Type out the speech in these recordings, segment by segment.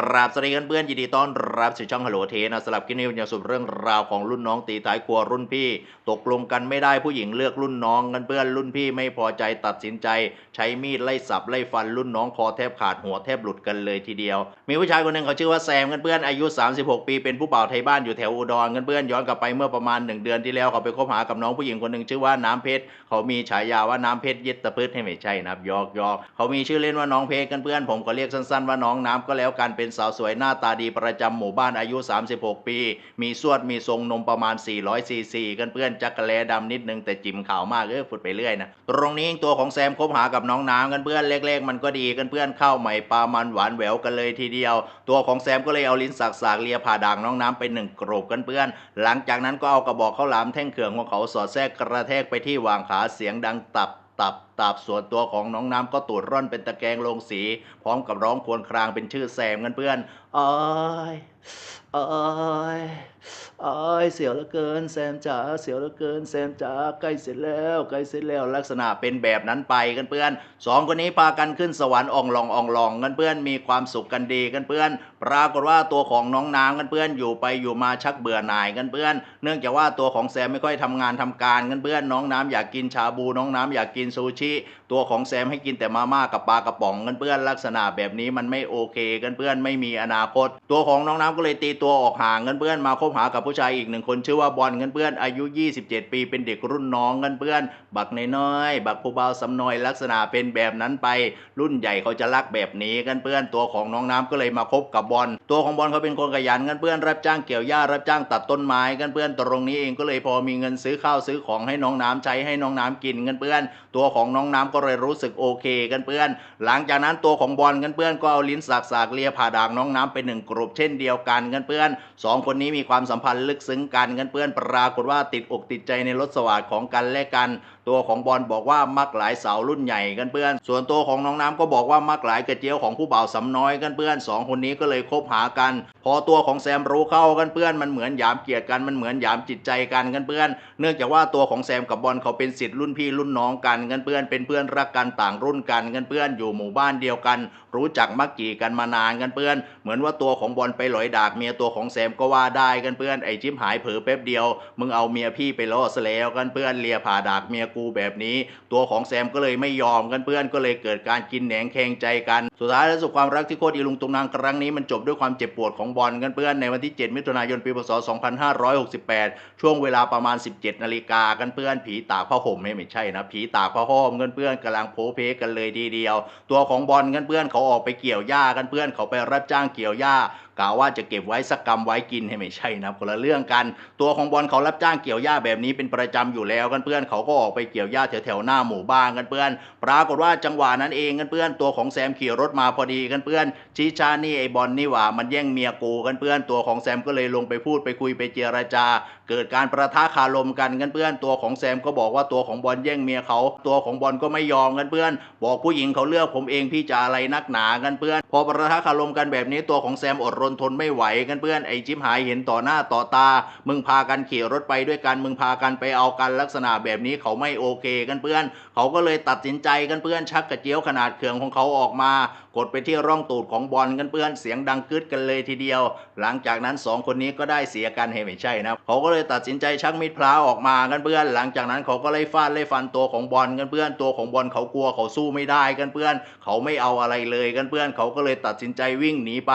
กราบสวัสดีกันเพื่อนยินดีต้อนรับสู่ช่องฮัลโหลเทนะสลับคลิปนี้จะสรุปเรื่องราวของรุ่นน้องตีท้ายครัวรุ่นพี่ ตกลงกันไม่ได้ผู้หญิงเลือกรุ่นน้องกันเพื่อนรุ่นพี่ไม่พอใจตัดสินใจ ใช้มีดไล่สับไล่ฟันรุ่นน้องคอแทบขาดหัวแทบหลุดกันเลยทีเดียว มีผู้ชายคนหนึ่งเขาชื่อว่าแซมกันเพื่อนอายุ 36 ปีเป็นผู้บ่าวไทยบ้านอยู่แถวอุดรกันเพื่อนย้อนกลับไปเมื่อประมาณหนึ่งเดือนที่แล้วเขาไปคบหากับน้องผู้หญิงคนหนึ่งชื่อว่าน้ำเพชรเขามีฉายาว่าน้ำเพชรยึดตะพืชให้ไม่ใช่นับยอกยอกเขามีชื่อเล่นว่าน้องเพชรกันเพื่อนผมก็เรียกสั้นๆว่าน้องน้ำก็แล้วกันเป็นสาวสวยหน้าตาดีประจำหมู่บ้านอายุ 36 ปี มีสวดมีทรงนมประมาณ 400ซีซีกันเพื่อนจักระแลดำนิดนึงแต่จิ๋มขาวมากเออฟุดไปเรื่อยนะตรงนี้ตัวของแซมคบหากับน้องน้ำกันเพื่อนเล็กๆ มันก็ดีกันเพื่อนเข้าใหม่ปลามันหวานแหววกันเลยทีเดียว ตัวของแซมก็เลยเอาลิ้นสากๆเลียผ่าด่างน้องน้ำไปหนึ่งกรบกันเพื่อน หลังจากนั้นก็เอากระบอกข้าวหลามแท่งเขื่องของเขาสอดแทรกกระแทกไปที่วางขาเสียงดังตับตับ ตับส่วนตัวของน้องน้ำก็ตูดร่อนเป็นตะแกรงลงสี พร้อมกับร้องครวญครางเป็นชื่อแซมกันเพื่อนเอ้ยเอ้ยเอ้ยเสียวเหลือเกินแซมจ๋าเสียวเหลือเกินแซมจ๋าใกล้เสร็จแล้วใกล้เสร็จแล้วลักษณะเป็นแบบนั้นไปกันเพื่อนสองคนนี้พากันขึ้นสวรรค์อ่องลองอ่องลองกันเพื่อนมีความสุขกันดีกันเพื่อน ปรากฏว่าตัวของน้องน้ำกันเพื่อนอยู่ไปอยู่มาชักเบื่อหน่ายกันเพื่อน เนื่องจากว่าตัวของแซมไม่ค่อยทำงานทำการกันเพื่อนน้องน้ำอยากกินชาบูน้องน้ำอยากกินซูชิตัวของแซมให้กินแต่มาม่ากับปลากระป๋องกันเพื่อนลักษณะแบบนี้มันไม่โอเคกันเพื่อนไม่มีอนาคต ตัวของน้องน้ำก็เลยตีตัวออกห่างกันเพื่อนมาคบหากับผู้ชายอีกหนึ่งคนชื่อว่าบอลกันเพื่อนอายุ 27 ปีเป็นเด็กรุ่นน้องกันเพื่อน บักน้อยบักผู้เบาสำนอยลักษณะเป็นแบบนั้นไป รุ่นใหญ่เขาจะรักแบบนี้กันเพื่อนตัวของน้องน้ำก็เลยมาคบกับบอล ตัวของบอลเขาเป็นคนขยันกันเพื่อนรับจ้างเกี่ยวหญ้ารับจ้างตัดต้นไม้กันเพื่อนตรงนี้เองก็เลยพอมีเงินซื้อข้าวซื้อของให้น้องน้ำใช้ให้น้องน้ำกินกันเพื่อน ตัวของน้องน้ำก็เลยรู้สึกโอเคกันเพื่อน หลังจากนั้นตัวของบอลกันเพื่อนก็เอาลิ้นสากๆเลียผ่าด่างน้องน้ำไปหนึ่งกรุบเช่นเดียวกันกันเพื่อนสองคนนี้มีความสัมพันธ์ลึกซึ้งกันกันเพื่อนปรากฏว่าติดอกติดใจในรสสวัสดของกันและกันตัวของบอลบอกว่ามักหลายสาวรุ่นใหญ่กันเพื่อน ส่วนตัวของน้องน้ำก็บอกว่ามักหลายกระเจียวของผู้บ่าวสำน้อยกันเพื่อนสองคนนี้ก็เลยคบหากัน พอตัวของแซมรู้เข้ากันเพื่อนมันเหมือนหยามเกียรติกันมันเหมือนหยามจิตใจกันกันเพื่อน เนื่องจากว่าตัวของแซมกับบอลเขาเป็นสิทธิ์รุ่นพี่รุ่นน้องกันกันเพื่อนเป็นเพื่อนรักกันต่างรุ่นกันกันเพื่อนอยู่หมู่บ้านเดียวกัน รู้จักมักจีกันมานานกันเพื่อน เหมือนว่าตัวของบอลไปหลอยดากเมียตัวของแซมก็ว่าได้กันเพื่อนไอ้จิ้มหายเผลอแป๊บเดียว มึงเอาเมียพี่ไปล่อซะแล้วกันเพื่อนเลียผ่าดากเมียกูแบบนี้ ตัวของแซมก็เลยไม่ยอมกันเพื่อนก็เลยเกิดการกินแหนงแข่งใจกัน สุดท้ายแล้วสุดความรักที่โคตรอีลุงตุงนางครั้งนี้มันจบด้วยความเจ็บปวดของบอลกันเพื่อนในวันที่ 7 มิถุนายนปีพศ 2568 ช่วงเวลาประมาณ 17 นาฬิกากันเพื่อนผีตากผ้าห่มไม่ไม่ใช่นะผีตากผ้าห่มกันเพื่อนกำลังโพเพกันเลยทีเดียว ตัวของบอลกันเพื่อนเขาออกไปเกี่ยวหญ้ากันเพื่อนเขาไปรับจ้างเกี่ยวหญ้ากะว่าจะเก็บไว้สักกรรมไว้กินให้ไม่ใช่นะคนละเรื่องกัน ตัวของบอลเขารับจ้างเกี่ยวหญ้าแบบนี้เป็นประจำอยู่แล้วกันเพื่อนเขาก็ออกไปเกี่ยวหญ้าแถวๆหน้าหมู่บ้านกันเพื่อน ปรากฏว่าจังหวะนั้นเองกันเพื่อน ตัวของแซมขี่รถมาพอดีกันเพื่อนชี้ชานี่ไอ้บอลนี่หว่ามันแย่งเมียกูกันเพื่อนตัวของแซมก็เลยลงไปพูดไปคุยไปเจรจา เกิดการประทะคารมกันกันเพื่อนตัวของแซมก็บอกว่าตัวของบอลแย่งเมียเขา ตัวของบอลก็ไม่ยอมกันเพื่อน บอกผู้หญิงเขาเลือกผมเองพี่จะอะไรนักหนากันเพื่อน พอประทะคารมกันแบบนี้ตัวของแซมอดรนทนไม่ไหวกันเพื่อนไอ้จิ้มหายเห็นต่อหน้าต่อตา มึงพากันขี่รถไปด้วยกันมึงพากันไปเอากันลักษณะแบบนี้เขาไม่โอเคกันเพื่อน เขาก็เลยตัดสินใจกันเพื่อนชักกระเจียวขนาดเขื่องของเขาออกมากดไปที่ร่องตูดของบอลกันเพื่อนเสียงดังกึดกันเลยทีเดียว หลังจากนั้นสองคนนี้ก็ได้เสียกันให้ไม่ใช่นะเขาก็เลยตัดสินใจชักมีดพลาออกมากันเพื่อน หลังจากนั้นเขาก็ไล่ฟาดไล่ฟันตัวของบอลกันเพื่อนตัวของบอลเขากลัวเขาสู้ไม่ได้กันเพื่อน เขาไม่เอาอะไรเลยกันเพื่อน เขาก็เลยตัดสินใจวิ่งหนีไป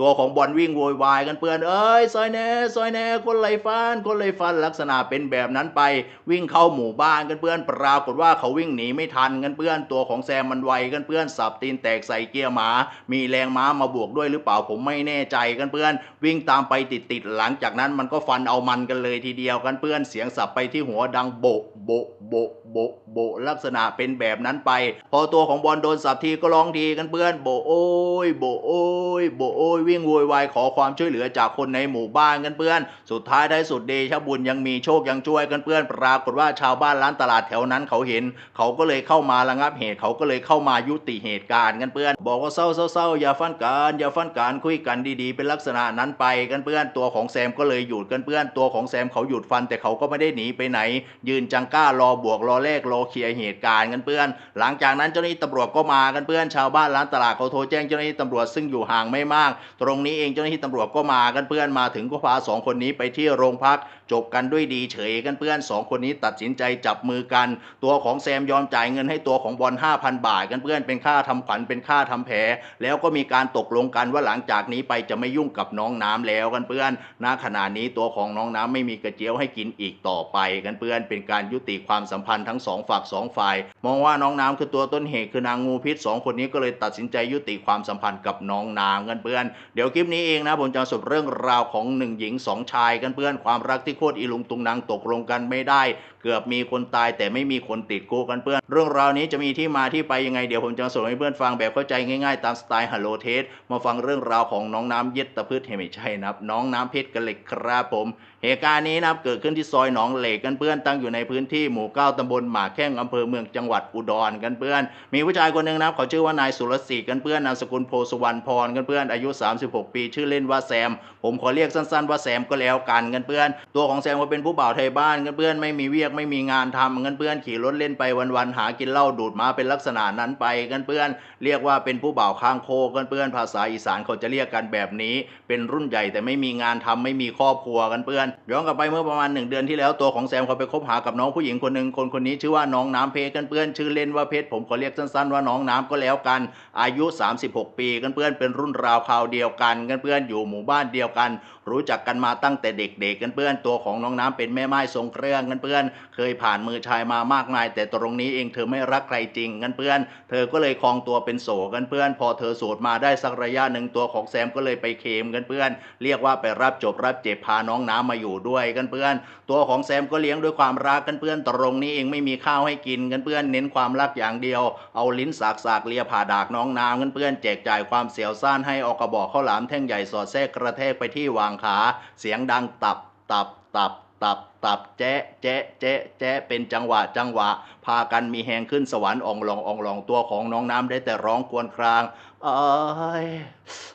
ตัวของบอลวิ่งโวยวายกันเพื่อนเอ้ยซอยแน่ซอยแน่คนไล่ฟันคนไล่ฟันลักษณะเป็นแบบนั้นไป วิ่งเข้าหมู่บ้านกันเพื่อนปรากฏว่าเขาวิ่งหนีไม่ทันกันเพื่อนตัวของแซมมันไวกันเพื่อนสับตีนแตกใส่เกียร์หมา มีแรงม้ามาบวกด้วยหรือเปล่าผมไม่แน่ใจกันเพื่อน วิ่งตามไปติดๆหลังจากนั้นมันก็ฟันเอามันกันเลยทีเดียวกันเพื่อนเสียงสับไปที่หัวดังโบะโบะโบะโบะโบะลักษณะเป็นแบบนั้นไป พอตัวของบอลโดนสับทีก็ร้องทีกันเพื่อนโบโอ้ยโบโอ้ยโบโอ้ยวิ่งโวยวายขอความช่วยเหลือจากคนในหมู่บ้านกันเพื่อน สุดท้ายได้สุดเดชบุญยังมีโชคยังช่วยกันเพื่อนปรากฏว่าชาวบ้านร้านตลาดแถวนั้นเขาเห็น เขาก็เลยเข้ามาระงับเหตุเขาก็เลยเข้ามายุติเหตุการณ์กันเพื่อนบอกว่าเศร้าเศร้าอย่าฟันกันอย่าฟันกันคุยกันดีๆ เป็นลักษณะนั้นไปกันเพื่อนตัวของแซมก็เลยหยุดกันเพื่อนตัวของแซมเขาหยุดฟันแต่เขาก็ไม่ได้หนีไปไหน ยืนจังก้ารอบวกรอเลขรอเคลียร์เหตุการณ์กันเพื่อน หลังจากนั้นเจ้าหน้าที่ตำรวจก็มากันเพื่อนชาวบ้านร้านตลาดเขาโทรแจ้งเจ้าหน้าที่ตำรวจซึ่งอยู่ห่างไม่มาก ตรงนี้เองเจ้าหน้าที่ตำรวจก็มากันเพื่อนมาถึงก็พาสองคนนี้ไปที่โรงพักจบกันด้วยดีเฉยกันเพื่อนสองคนนี้ตัดสินใจจับมือกัน ตัวของแซมยอมจ่ายเงินให้ตัวของบอล5,000 บาทกันเพื่อนเป็นค่าทำขวัญเป็นค่าทำแผล แล้วก็มีการตกลงกันว่าหลังจากนี้ไปจะไม่ยุ่งกับน้องน้ำแล้วกันเพื่อนณขณะนี้ตัวของน้องน้ำไม่มีกระเจียวให้กินอีกต่อไปกันเพื่อนเป็นการยุติความสัมพันธ์ทั้งสองฝักสองฝ่าย มองว่าน้องน้ำคือตัวต้นเหตุคือนางงูพิษสองคนนี้ก็เลยตัดสินใจยุติความสัมพันธ์กับน้องน้ำกันเพื่อน เดี๋ยวคลิปนี้เองนะผมจะสรุปเรื่องราวของหนึ่งหญิงสองชายกันเพื่อนความรักที่โคตรอีลุงตุงนางตกลงกันไม่ได้เกือบมีคนตายแต่ไม่มีคนติดคุกกันเพื่อน เรื่องราวนี้จะมีที่มาที่ไปยังไงเดี๋ยวผมจะสรุปให้เพื่อนฟังแบบเข้าใจง่ายๆ ตามสไตล์ฮัลโลเทสมาฟังเรื่องราวของน้องน้ำเย็ดตะพืชเฮไม่ใช่นะครับน้องน้ำเพชรกันเลยครับผม เหตุการณ์นี้นะครับเกิดขึ้นที่ซอยหนองเหล็กกันเพื่อนตั้งอยู่ในพื้นที่หมู่เก้าตำบลหมากแข้งอำเภอเมืองจังหวัดอุดรกันเพื่อน มีผู้ชายคนหนึ่งนะครับเขาชื่อว่านายสุรศรีกันเพื่อนนามสกุลโพสวรรณพรกันเพื่อนอายุ 36 ปี ชื่อเล่นว่าแซม ผมขอเรียกสั้นๆ ว่าแซมก็แล้วกันกันเพื่อน ตัวของแซมก็เป็นผู้บ่าวไทยบ้านกันเพื่อนไม่มีเวียกไม่มีงานทำกันเพื่อนขี่รถเล่นไปวันๆหากินเหล้าดูดมาเป็นลักษณะนั้นไปกันเพื่อนเรียกว่าเป็นผู้บ่าวข้างโคกันเพื่อนภาษาอีสานเขาจะเรียกกันแบบนี้ เป็นรุ่นใหญ่แต่ไม่มีงานทำไม่มีครอบครัวกันเพื่อนย้อนกลับไปเมื่อประมาณหนึ่งเดือนที่แล้วตัวของแซมเขาไปคบหากับน้องผู้หญิงคนหนึ่งคนคนนี้ชื่อว่าน้องน้ำเพชรกันเพื่อนชื่อเล่นว่าเพชรผมขอเรียกสั้นๆว่าน้องน้ำก็แล้วกัน อายุ 36 ปีกันเพื่อนเป็นรุ่นราวคราวเดียวกันกันเพื่อนอยู่หมู่บ้านเดียวกัน รู้จักกันมาตั้งแต่เด็กๆกันเพื่อนตัวของน้องน้ำเป็นแม่ไม้ทรงเครื่องกันเพื่อน เคยผ่านมือชายมามากมาย แต่ตรงนี้เองเธอไม่รักใครจริงกันเพื่อน เธอก็เลยคลองตัวเป็นโสกันเพื่อน พอเธอโสดมาได้สักระยะหนึ่งตัวของแซมก็เลยไปเคมกันเพื่อน เรียกว่าไปรับจบรับเจ็บพาน้องน้ำมาอยู่ด้วยกันเพื่อน ตัวของแซมก็เลี้ยงด้วยความรักกันเพื่อน ตรงนี้เองไม่มีข้าวให้กินกันเพื่อน เน้นความรักอย่างเดียว เอาลิ้นสากสากเลียผ่าดากน้องน้ำกันเพื่อนแจกจ่ายความเสียวซ่านให้ออกกระบอกข้าวหลามแท่งใหญ่สอดแทรกกระแทกไปที่วางขา เสียงดังตับตับตับตับตับแจ๊ะแจ๊ะแจ๊ะแจ๊ะเป็นจังหวะจังหวะ พากันมีแหงขึ้นสวรรค์อ่องลองอ่องลองตัวของน้องน้ำได้แต่ร้องควญครางเอ้ย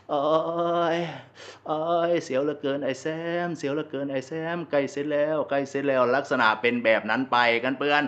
เอ้ยเอ้ยเสียวเหลือเกินไอ้แซม เสียวเหลือเกินไอ้แซมใกล้เสร็จแล้วใกล้เสร็จแล้วลักษณะเป็นแบบนั้นไปกันเพื่อน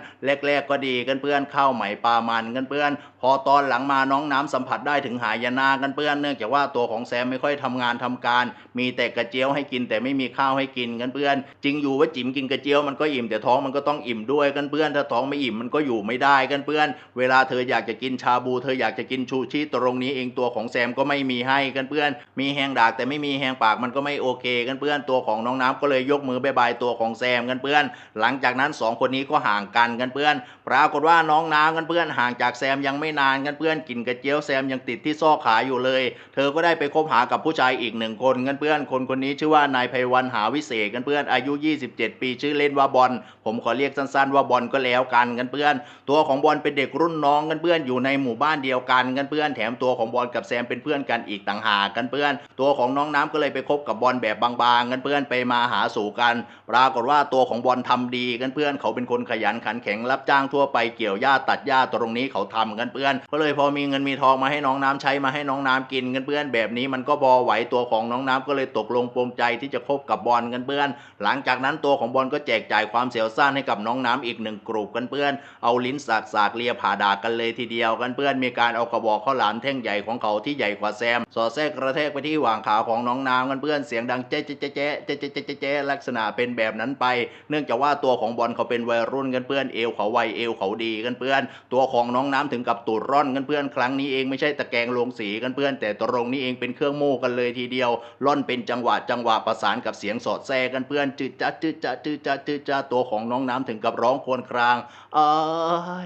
แรกๆก็ดีกันเพื่อนข้าวใหม่ปลามันกันเพื่อน พอตอนหลังมาน้องน้ำสัมผัสได้ถึงหายนะกันเพื่อนเนื่องจากว่าตัวของแซมไม่ค่อยทำงานทำการ มีแต่กระเจียวให้กินแต่ไม่มีข้าวให้กินกันเพื่อน จริงอยู่ว่าจิ๋มกินกระเจียวมันก็อิ่มแต่ท้องมันก็ต้องอิ่มด้วยกันเพื่อน ถ้าท้องไม่อิ่มมันก็อยู่ไม่ได้กันเพื่อน เวลาเธออยากจะกินชาบู เธออยากจะกินชูชีตรงนี้เองตัวของแซมก็ไม่มีให้กันเพื่อน มีแหงดากแต่ไม่มีแหงปากมันก็ไม่โอเคกันเพื่อนตัวของน้องน้ำก็เลยยกมือบายบายตัวของแซมกันเพื่อน หลังจากนั้นสองคนนี้ก็ห่างกันกันเพื่อน ปรากฏว่าน้องน้ำกันเพื่อนห่างจากแซมยังไม่นานกันเพื่อนกินกระเจียวแซมยังติดที่ซอกขาอยู่เลย เธอก็ได้ไปคบหากับผู้ชายอีกหนึ่งคนกันเพื่อน คนคนนี้ชื่อว่านายไพวันหาวิเศษกันเพื่อนอายุ 27 ปีชื่อเล่นว่าบอลผมขอเรียกสั้นๆว่าบอลก็แล้วกันกันเพื่อน ตัวของบอลเป็นเด็กรุ่นน้องกันเพื่อนอยู่ในหมู่บ้านเดียวกันกันเพื่อนแถมตัวของบอลกับแซมเป็นเพื่อนกันอีกต่างหากกันเพื่อน ตัวของน้องน้ำก็เลยไปคบกับบอลแบบบางๆกันเพื่อนไปมาหาสู่กัน ปรากฏว่าตัวของบอลทำดีกันเพื่อนเขาเป็นคนขยันขันแข็งรับจ้างทั่วไปเกี่ยวหญ้าตัดหญ้าตรงนี้เขาทำกันเพื่อน ก็เลยพอมีเงินมีทองมาให้น้องน้ำใช้มาให้น้องน้ำกินกันเพื่อนแบบนี้มันก็บอไหวตัวของน้องน้ำก็เลยตกลงปลงใจที่จะคบกับบอลกันเพื่อน หลังจากนั้นตัวของบอลนก็แจกจ่ายความเสียวซ่านให้กับน้องน้ำอีกหนึ่งกลุ่มกันเพื่อน เอาลิ้นสากสากเลียผ่าดากกันเลยทีเดียวกันเพื่อนมีการเอากระบอกข้าหลามแท่งใหญ่ของเขาที่ใหญ่กว่าแซม สอดแทรกกระแทกไปที่หว่างขาของน้องน้ำกันเพื่อนเสียงดังเจ๊เจ๊เจ๊เจ๊เจ๊เจ๊เจ๊ลักษณะเป็นแบบนั้นไป เนื่องจากว่าตัวของบอลเขาเป็นวัยรุ่นกันเพื่อนเอวเขาไวเอวเขาดีกันเพื่อน ตัวของน้องน้ำถึงกับตูดร่อนกันเพื่อนครั้งนี้เองไม่ใช่ตะแกงลงสีกันเพื่อน แต่ตรงนี้เองเป็นเครื่องโม่กันเลยทีเดียว ร่อนเป็นจังหวะจังหวะประสานกับเสียงสอดแทรกกันเพื่อนจืดจ้าจืดจ้าจืดจ้าจืดจ้าตัวของน้องน้ำถึงกับร้องครวญคราง เอ้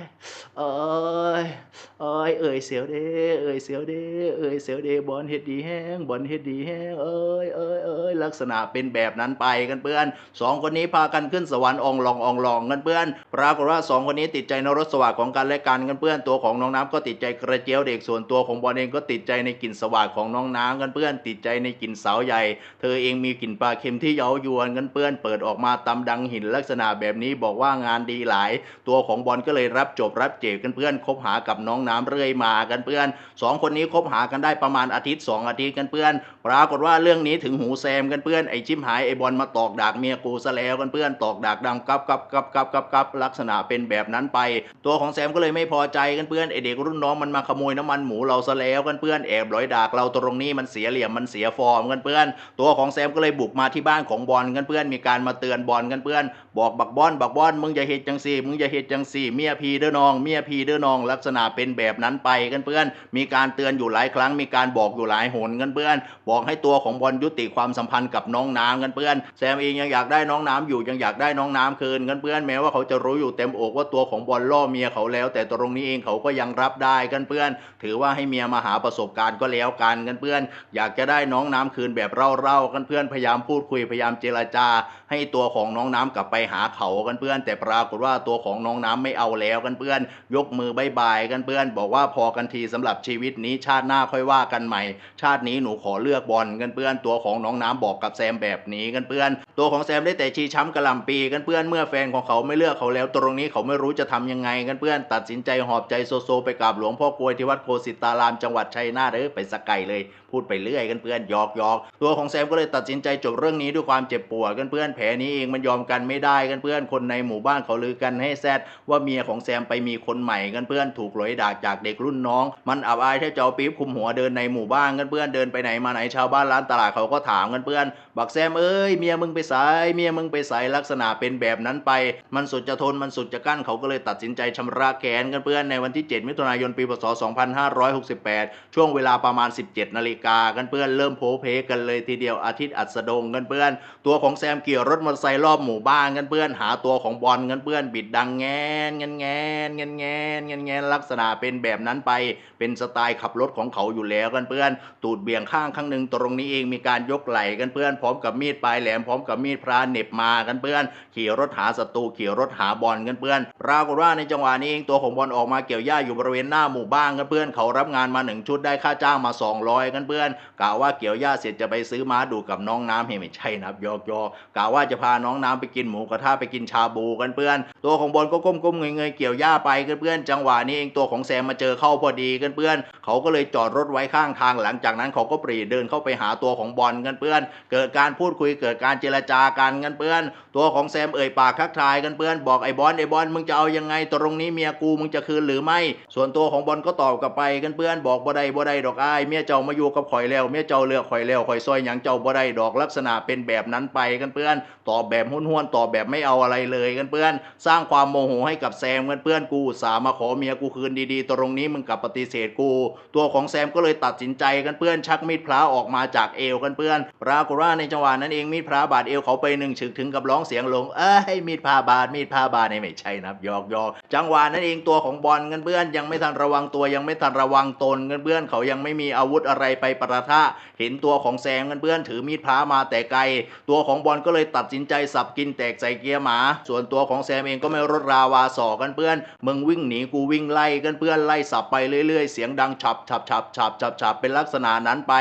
ยเอ้ยเอ้ยเอ่ยเสียวเด้เอ่ยเสียวเด้เอ่ยเสียวเด้บอลเฮ็ดดีแห้งบอลเฮ็ดดีแห้งเอ้ยเอ้ยเอ้ยลักษณะเป็นแบบนั้นไปกันเพื่อนสองคนนี้พากันขึ้นสวรรค์องลององลองกันเพื่อนปรากฏว่าสองคนนี้ติดใจในรสสวัสดของกันและกันกันเพื่อนตัวของน้องน้ำก็ติดใจกระเจียวเด็กส่วนตัวของบอลเองก็ติดใจในกลิ่นสวัสดของน้องน้ำกันเพื่อนติดใจในกลิ่นสาวใหญ่ เธอเองมีกลิ่นปลาเค็มที่เย้ายวนกันเพื่อนเปิดออกมาตำดังหินลักษณะแบบนี้บอกว่างานดีหลาย ตัวของบอลก็เลยรับจบรับเจ็บกันเพื่อนคบหากับน้องน้ำเรื่อยมากันเพื่อนสองคนนี้คบหากันได้ประมาณอาทิตย์สองอาทิตย์กันเพื่อน ปรากฏว่าเรื่องนี้ถึงหูแซมกันเพื่อนไอชิมหายไอบอลมาตอกดากเมียกูซะแล้วกันเพื่อนตอกดากดังกับกับกับกับกับกับลักษณะเป็นแบบนั้นไป ตัวของแซมก็เลยไม่พอใจกันเพื่อนไอเด็กรุ่นน้องมันมาขโมยน้ำมันหมูเราซะแล้วกันเพื่อนแอบร้อยดากเราตรงนี้มันเสียเหลี่ยมมันเสียฟอร์มกันเพื่อน ตัวของแซมก็เลยบุกมาที่บ้านของบอลกันเพื่อนมีการมาเตือนบอลกันเพื่อน บอกบักบอลบักบอลมึงอย่าเฮ็ดจังสี่ มึงอย่าเฮ็ดจังสี่ เมียพีเด้อน้อง เมียพีเด้อน้อง ลักษณะเป็นแบบนั้นไปกันเพื่อน มีการเตือนอยู่หลายครั้ง มีการบอกอยู่หลายหนกันเพื่อน บอกให้ตัวของบอลยุติความสัมพันธ์กับน้องน้ำกันเพื่อน แซมเองยังอยากได้น้องน้ำอยู่ยังอยากได้น้องน้ำคืนกันเพื่อนแม้ว่าเขาจะรู้อยู่เต็มอกว่าตัวของบอลล่อเมียเขาแล้ว แต่ตรงนี้เองเขาก็ยังรับได้กันเพื่อน ถือว่าให้เมียมาหาประสบการณ์ก็แล้วกันกันเพื่อน อยากจะได้น้องน้ำคืนแบบเร่าๆกันเพื่อนพยายามพูดคุยพยายามเจรจา ให้ตัวของน้องน้ำกลับไปหาเขากันเพื่อน แต่ปรากฏว่าตัวของน้องน้ำไม่เอาแล้วกันเพื่อน ยกมือบายบายกันเพื่อน บอกว่าพอกันทีสำหรับชีวิตนี้ชาติหน้าค่อยว่ากันใหม่ ชาตินี้หนูขอเลือกบอลกันเพื่อน ตัวของน้องน้ำบอกกับแซมแบบนี้กันเพื่อน ตัวของแซมได้แต่ชี้ช้ำกระลำปีกันเพื่อนเมื่อแฟนของเขาไม่เลือกเขาแล้ว ตรงนี้เขาไม่รู้จะทำยังไงกันเพื่อน ตัดสินใจหอบใจโซโซไปกราบหลวงพ่อกลวยที่วัดโคสิตารามจังหวัดชัยนาทเออไปสกไกเลยพูดไปเรื่อยกันเพื่อนหยอกหยอกตัวของแซมก็เลยตัดสินใจจบเรื่องนี้ด้วยความเจ็บปวดกันเพื่อนแผลนี้เองมันยอมกันไม่ได้กันเพื่อนคนในหมู่บ้านเขาลือกันให้แซดว่าเมียของแซมไปมีคนใหม่กันเพื่อนถูกหลอยดากจากเด็กรุ่นน้อง มันอับอายแทบจะเอาปี๊บคุมหัวเดินในหมู่บ้านกันเพื่อนเดินไปไหนมาไหนชาวบ้านร้านตลาดเขาก็ถามกันเพื่อนบักแซมเอ้ยเมียมึงไปสายเมียมึงไปสายลักษณะเป็นแบบนั้นไป มันสุดจะทนมันสุดจะกั้นเขาก็เลยตัดสินใจชำระแค้นกันเพื่อนในวันที่ 7 มิถุนายนปีพศ 2568 ช่วงเวลาประมาณ 17 นาฬิกากันเพื่อนเริ่มโผเพกันเลยทีเดียวอาทิตย์อัสดงกันเพื่อน ตัวของแซมเกี่ยวรถมอเตอร์ไซค์อบหมู่บ้านกันเพื่อนหาตัวของบอลกันเพื่อนบิดดังแงนแงนแงนแงนแงนแงนแงนลักษณะเป็นแบบนั้นไป เป็นสไตล์ขับรถของเขาอยู่แล้วกันเพื่อน ตูดเบี่ยงข้างข้างหนึ่งตรงนี้เองมีการยกไหล่กันเพื่อนพร้อมกับมีดปลายแหลมพร้อมกับมีดพระเหน็บมากันเพื่อน ขี่รถหาศัตรูขี่รถหาบอลกันเพื่อนปรากฏว่าในจังหวะนี้เองตัวของบอลออกมาเกี่ยวหญ้าอยู่บริเวณหน้าหมู่บ้านกันเพื่อนเขารับงานมาหนึ่งชุดได้ค่าจ้างมา 200 กันเพื่อนกะว่าเกี่ยวหญ้าเสร็จจะไปซื้อม้าดูกับน้องน้ำเฮ้ไม่ใช่นับยอกยอกกะว่าจะพาน้องน้ำไปกินหมูกระทะไปกินชาบูกันเพื่อน ตัวของบอลก็ก้มๆเงยๆเกี่ยวหญ้าไปกันเพื่อน จังหวะนี้เองตัวของแซมมาเจอเข้าพอดีกันเพื่อน เขาก็เลยจอดรถไว้ข้างทางหลังจากนั้นเขาก็ปรีเดินเข้าไปหาตัวของบอลกันเพื่อน เกิดการพูดคุยเกิดการเจรจากันกันเพื่อน ตัวของแซมเอ่ยปากทักทายกันเพื่อน บอกไอ้บอลไอ้บอลมึงจะเอายังไงตรงนี้เมียกูมึงจะคืนหรือไม่ ส่วนตัวของบอลก็ตอบกลับไปกันเพื่อนบอกบ่ได้บ่ได้ดอกอ้ายเมียเจ้ามาอยู่กับข่อยแล้วเมียเจ้าเลือกข่อยแล้วข่อยซอยหยังเจ้าบ่ได้ดอกลักษณะเป็นแบบนั้นไปกันเพื่อนตอบแบบห้วนๆตอบแบบไม่เอาอะไรเลยกันเพื่อน สร้างความโมโหให้กับแซมกันเพื่อนกูสามาขอเมียกูคืนดีๆ ตรงนี้มึงกลับปฏิเสธกู ตัวของแซมก็เลยตัดสินใจกันเพื่อนชักมีดพระออกมาจากเอวกันเพื่อนปรากฏว่าในจังหวะนั้นเองมีดพระบาดเอวเขาไปหนึ่งฉึกถึงกับร้องเสียงลงเอ้ยมีดพระบาดมีดพระบาดนี่ไม่ใช่นะครับยอกยอกจังหวะนั้นเองตัวของบอลกันเพื่อนยังไม่ทันระวังตัวยังไม่ทันระวังตนกันเพื่อนเขายังไม่มีอาวุธอะไรไปประทะเห็นตัวของแซมกันเพื่อนถือมีดพระมาแต่ไกล ตัวของบอลก็เลยตัดสินใจสบกินแตกใส่เกียร์หมา ส่วนตัวของแซมเองก็ไม่ลดราวาสอกันเพื่อนมึงวิ่งหนีกูวิ่งไล่กันเพื่อนไล่สับไปเรื่อยๆ เสียงดังฉับฉับฉับฉับฉับฉับเป็นลักษณะนั้นไป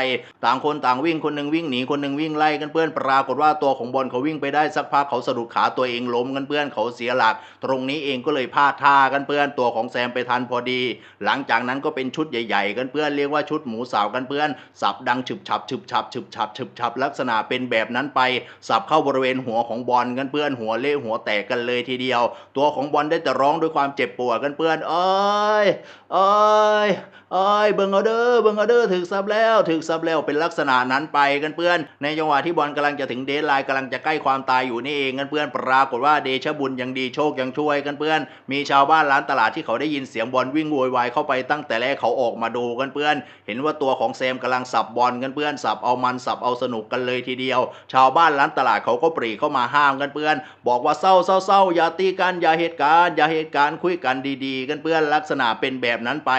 ต่างคนต่างวิ่งคนหนึ่งวิ่งหนีคนหนึ่งวิ่งไล่กันเพื่อนปรากฏว่าตัวของบอลเขาวิ่งไปได้สักพักเขาสะดุดขาตัวเองล้มกันเพื่อนเขาเสียหลัก ตรงนี้เองก็เลยพลาดท่ากันเพื่อนตัวของแซมไปทันพอดี หลังจากนั้นก็เป็นชุดใหญ่ ๆ กันเพื่อนเรียกว่าชุดหมูสาวกันเพื่อนสับดังฉึบฉับฉึบฉับฉึบฉับฉึบฉับลักษณะเป็นแบบนั้นไป สับเข้าบริเวณหัวของบอลกันเพื่อนหัวเละหัวแตกกันเลยทีเดียว ตัวของบอลได้แต่ร้องด้วยความเจ็บปวดกันเพื่อนเอ้ยเอ้ย เอ้ยเบิ่งเอาเด้อเบิ่งเอาเด้อถึกซับแล้วถึกซับแล้วเป็นลักษณะนั้นไปกันเพื่อน ในจังหวะที่บอลกำลังจะถึงเดทไลน์กำลังจะใกล้ความตายอยู่นี่เองกันเพื่อนปรากฏว่าเดชบุญยังดีโชคยังช่วยกันเพื่อน มีชาวบ้านร้านตลาดที่เขาได้ยินเสียงบอลวิ่งโวยวายเข้าไปตั้งแต่แรกเขาออกมาดูกันเพื่อน เห็นว่าตัวของแซมกำลังสับบอลกันเพื่อนสับเอามันสับเอาสนุกกันเลยทีเดียว ชาวบ้านร้านตลาดเขาก็ปรีเข้ามาห้ามกันเพื่อน บอกว่าเศร้าเศร้าเศร้าอย่าตีกันอย่าเหตุการณ์อย่าเหตุการณ์คุยกันดี ๆ กันเพื่อนลักษณะเป็นแบบนั้นไป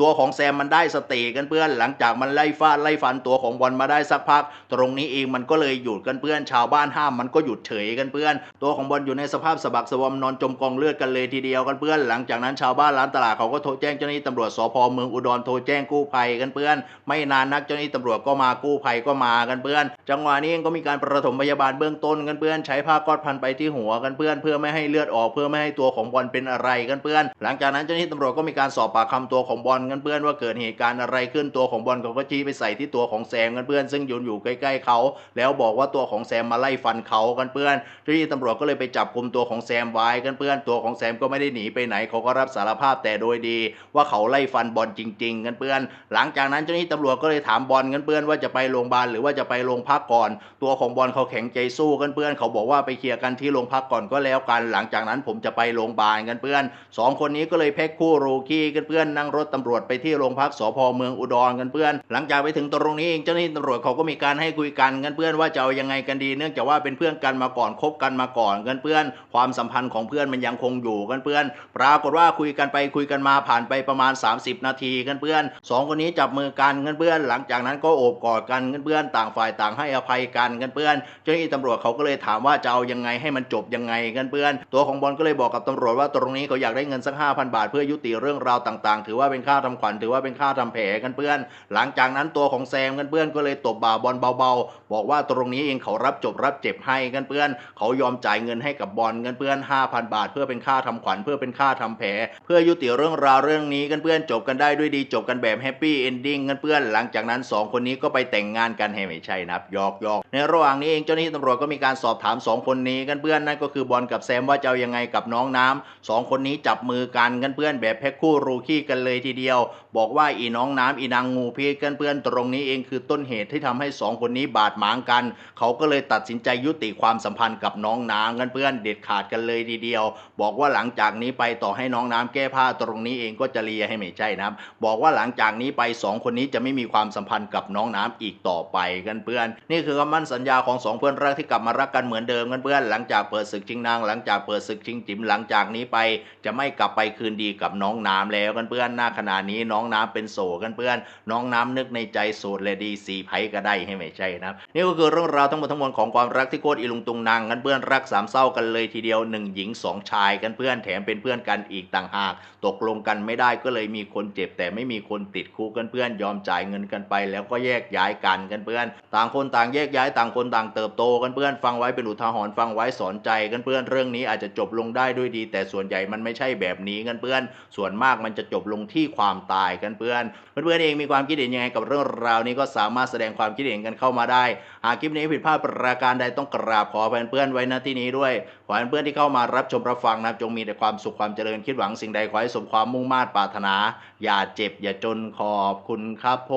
ตัวของแซมมันได้สติกันเพื่อน หลังจากมันไล่ฟาดไล่ฟันตัวของบอลมาได้สักพัก ตรงนี้เองมันก็เลยหยุดกันเพื่อน ชาวบ้านห้ามมันก็หยุดเฉยกันเพื่อน ตัวของบอลอยู่ในสภาพสะบักสะบอมนอนจมกองเลือดกันเลยทีเดียวกันเพื่อน หลังจากนั้นชาวบ้านร้านตลาดเขาก็โทรแจ้งเจ้าหน้าที่ตำรวจสพเมืองอุดรโทรแจ้งกู้ภัยกันเพื่อน ไม่นานนักเจ้าหน้าที่ตำรวจก็มากู้ภัยก็มากันเพื่อน จังหวะนี้เองก็มีการประถมพยาบาลเบื้องต้นกันเพื่อน ใช้ผ้าก๊อตพันไปที่หัวกันเพื่อน เพื่อไม่ให้เลือดออกเพื่อไม่ให้ตัวของบอลเป็นอะไรกันเพื่อน หลังจากนั้นเจ้าหน้าที่ตำรวจก็มีการสอบปากคำตัวของบอลกันเพื่อนว่าเกิดเหตุการณ์อะไรขึ้นตัวของบอลเขาก็ชี้ไปใส่ที่ตัวของแซมกันเพื่อน ซึ่งยืนอยู่ใกล้ๆเขาแล้วบอกว่าตัวของแซมมาไล่ฟันเขากันเพื่อนเจ้าหน้าที่ตำรวจก็เลยไปจับกลุ่มตัวของแซมไว้กันเพื่อนตัวของแซมก็ไม่ได้หนีไปไหนเขาก็รับสารภาพแต่โดยดี ว่าเขาไล่ฟันบอลจริง ๆ กันเพื่อน หลังจากนั้นเจ้าหน้าที่ตำรวจก็เลยถามบอลกันเพื่อนว่าจะไปโรงพยาบาลหรือว่าจะไปโรงพักก่อน ตัวของบอลเขาแข็งใจสู้กันเพื่อน เขาบอกว่าไปเคลียร์กันที่โรงพักก่อนก็แล้วกัน หลังจากนั้นผมจะไปโรงพยาบาลกันเพื่อนสองคนนี้ก็เลยแพ็คคู่รูคี้กันเพื่อนนั่งรถตำรวจไปที่โรงพักสพเมืองอุดรกันเพื่อน หลังจากไปถึงตรงนี้เองเจ้าหน้าที่ตำรวจเขาก็มีการให้คุยกันกันเพื่อนว่าจะเอายังไงกันดี เนื่องจากว่าเป็นเพื่อนกันมาก่อนคบกันมาก่อนกันเพื่อน ความสัมพันธ์ของเพื่อนมันยังคงอยู่กันเพื่อน ปรากฏว่าคุยกันไปคุยกันมาผ่านไปประมาณ 30 นาทีกันเพื่อนสองคนนี้จับมือกันกันเพื่อน หลังจากนั้นก็โอบกอดกันกันเพื่อนต่างฝ่ายต่างให้อภัยกันกันเพื่อน เจ้าหน้าที่ตำรวจเขาก็เลยถามว่าจะเอายังไงให้มันจบยังไงกันเพื่อน ตัวของบอลก็เลยบอกกับตำรวจว่าตรงนี้เขาอยากได้เงินสักห้าพันบาท เพื่อยุติเรื่องราวต่าง ๆ ถือว่าเป็นค่าทำขวัญถือว่าเป็นค่าทำแผลกันเพื่อน หลังจากนั้นตัวของแซมกันเพื่อนก็เลยตบบ่าบอลเบาๆ บอกว่าตรงนี้เองเขารับจบรับเจ็บให้กันเพื่อน เขายอมจ่ายเงินให้กับบอลกันเพื่อน 5,000 บาท เพื่อเป็นค่าทำขวัญเพื่อเป็นค่าทำแผล เพื่อยุติเรื่องราวเรื่องนี้กันเพื่อนจบกันได้ด้วยดีจบกันแบบแฮปปี้เอนดิ้งกันเพื่อน หลังจากนั้นสองคนนี้ก็ไปแต่งงานกันให้ไม่ใช่นะครับยอกยอกในระหว่างนี้เองเจ้าหน้าที่ตำรวจก็มีการสอบถามสองคนนี้กันเพื่อนนั่นก็คือบอลกับแซมว่าจะยังไงกับน้องน้ำสองคนนี้จับมือกันกันเพื่อนแบบแพ็คคู่รูคี้กันเลยทีเดียวบอกว่าอีน้องน้ำอีนางงูพีกันเพื่อนตรงนี้เองคือต้นเหตุที่ทำให้สองคนนี้บาดหมางกัน เขาก็เลยตัดสินใจยุติความสัมพันธ์กับน้องน้ำกันเพื่อนเด็ดขาดกันเลยทีเดียว บอกว่าหลังจากนี้ไปต่อให้น้องน้ำแก้ผ้าตรงนี้เองก็จะเลียให้ไม่ใช่นะครับบอกว่าหลังจากนี้ไปสองคนนี้จะไม่มีความสัมพันธ์กับน้องน้ำอีกต่อไปกันเพื่อน นี่คือคำมั่นสัญญาของสองเพื่อนรักที่กลับมารักกันเหมือนเดิมกันเพื่อนหลังจากเปิดศึกชิงนางหลังจากเปิดศึกชิงจิ๋มหลังจากนี้ไป จะไม่กลับไปคืนดีกับน้องน้ำแล้วกันเพื่อนหน้าขณะนี้น้องน้ำเป็นโสกันเพื่อน น้องน้ำนึกในใจโสดเลยดีสีไผก็ได้ให้ไม่ใช่นะครับนี่ก็คือเรื่องราวทั้งหมดทั้งมวลของความรักที่โคตรอีลุงตุงนางกันเพื่อนรักสามเศร้ากันเลยทีเดียวหนึ่งหญิงสองชายกันเพื่อนแถมเป็นเพื่อนกันอีกต่างหาก ตกลงกันไม่ได้ก็เลยมีคนเจ็บ แต่ไม่มีคนติดคุกกันเพื่อนยอมจ่ายเงินกันไป แล้วก็แยกย้ายกันกันเพื่อน ต่างคนต่างแยกย้ายต่างคนต่างเติบโตกันเพื่อนฟังไว้เป็นอุทาหรณ์ฟังไว้สอนใจกันเพื่อนเรื่องนี้อาจจะจบลงได้ด้วยดี แต่ส่วนใหญ่มันไม่ใช่แบบนี้กันเพื่อน ส่วนมากมันจะจบลงที่ความตายกันเพื่อนเพื่อนๆเองมีความคิดเห็นยังไงกับเรื่องราวนี้ก็สามารถแสดงความคิดเห็นกันเข้ามาได้ หากคลิปนี้ผิดพลาดประการใดต้องกราบขอเพื่อนๆไว้ณที่นี้ด้วยขอให้เพื่อนๆที่เข้ามารับชมรับฟังนะครับจงมีแต่ความสุขความเจริญคิดหวังสิ่งใดขอให้สมความมุ่งมา่ปรารถนา อย่าเจ็บอย่าจนขอบคุณครับผ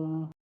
ม